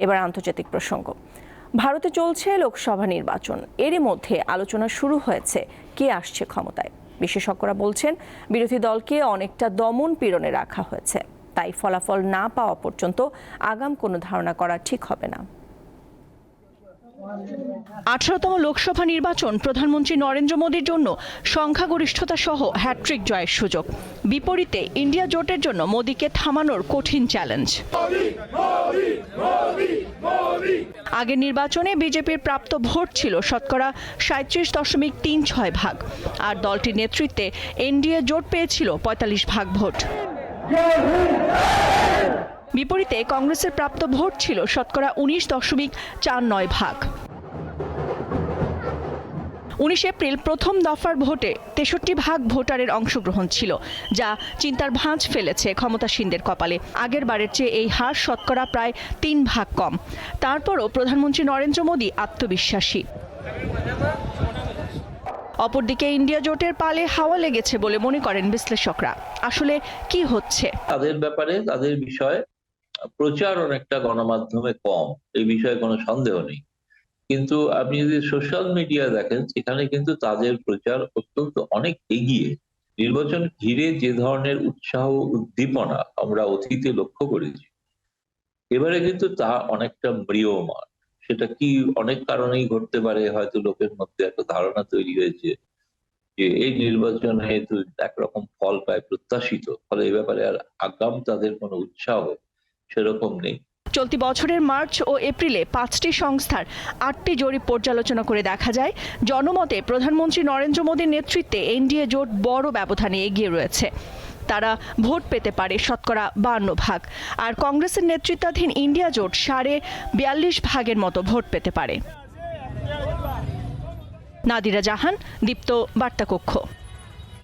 এবার আন্তর্জাতিক প্রসঙ্গ। ভারতে চলছে লোকসভা নির্বাচন। এরই মধ্যে আলোচনা শুরু হয়েছে। কে আসছে ক্ষমতায়? বিশেষজ্ঞরা বলছেন, বিরোধী দলকে অনেকটা দমন পীড়নে রাখা হয়েছে। তাই ফলাফল না পাওয়া পর্যন্ত আগাম কোনো ধারণা করা ঠিক হবে না। আঠারোতম লোকসভা নির্বাচন প্রধানমন্ত্রী নরেন্দ্র মোদীর জন্য সংখ্যাগরিষ্ঠতা সহ হ্যাট্রিক জয়ের সুযোগ। বিপরীতে ইন্ডিয়া জোটের জন্য মোদীকে থামানোর কঠিন চ্যালেঞ্জ। আগের নির্বাচনে বিজেপির প্রাপ্ত ভোট ছিল শতকরা সাঁত্রিশ দশমিক তিন ছয় ভাগ, আর দলটির নেতৃত্বে এনডিএ জোট পেয়েছিল পঁয়তাল্লিশ ভাগ ভোট। বিপরীতে কংগ্রেসের প্রাপ্ত ভোট ছিল শতকরা উনিশ দশমিক চার নয় ভাগ। উনিশ এপ্রিল প্রথম দফার ভোটে তেষট্টি ভাগ ভোটারের অংশগ্রহণ ছিল, যা চিন্তার ভাঁজ ফেলেছে ক্ষমতাসীনদের কপালে। আগের বারের চেয়ে এই হার শতকরা প্রায় তিন ভাগ কম। তারপরও প্রধানমন্ত্রী নরেন্দ্র মোদী আত্মবিশ্বাসী। অপরদিকে ইন্ডিয়া জোটের পালে হাওয়া লেগেছে বলে মনে করেন বিশ্লেষকরা। আসলে কি হচ্ছে? তাদের ব্যাপারে, তাদের বিষয়ে প্রচার অনেকটা গণমাধ্যমে কম। এই বিষয়ে কোনো সন্দেহ নেই। কিন্তু আপনি যদি সোশ্যাল মিডিয়া দেখেন, সেখানে কিন্তু তাদের প্রচার অত্যন্ত অনেক এগিয়ে। নির্বাচন ঘিরে যে ধরনের উৎসাহ উদ্দীপনা আমরা অতীতে লক্ষ্য করেছি, এবারে কিন্তু তা অনেকটা ম্রিয়মান সেটা কি অনেক কারণেই ঘটতে পারে, হয়তো লোকের মধ্যে একটা ধারণা তৈরি হয়েছে যে এই নির্বাচনে হেতু একরকম ফল পায় প্রত্যাশিত, ফলে এ ব্যাপারে আর আগাম তাদের কোনো উৎসাহ সেরকম নেই। চলতি বছরের মার্চ ও এপ্রিলে পাঁচটি সংস্থার আটটি জরিপ পর্যালোচনা করে দেখা যায়। জনমতে প্রধানমন্ত্রী নরেন্দ্র মোদীর নেতৃত্বে এনডিএ জোট বড় ব্যবধানে এগিয়ে রয়েছে। তারা ভোট পেতে পারে শতকরা বান্ন ভাগ। আর কংগ্রেসের নেতৃত্বাধীন ইন্ডিয়া জোট সাড়ে বিয়াল্লিশ ভাগের মতো ভোট পেতে পারে। নাদিরা জাহান, দীপ্ত বার্তাকক্ষ।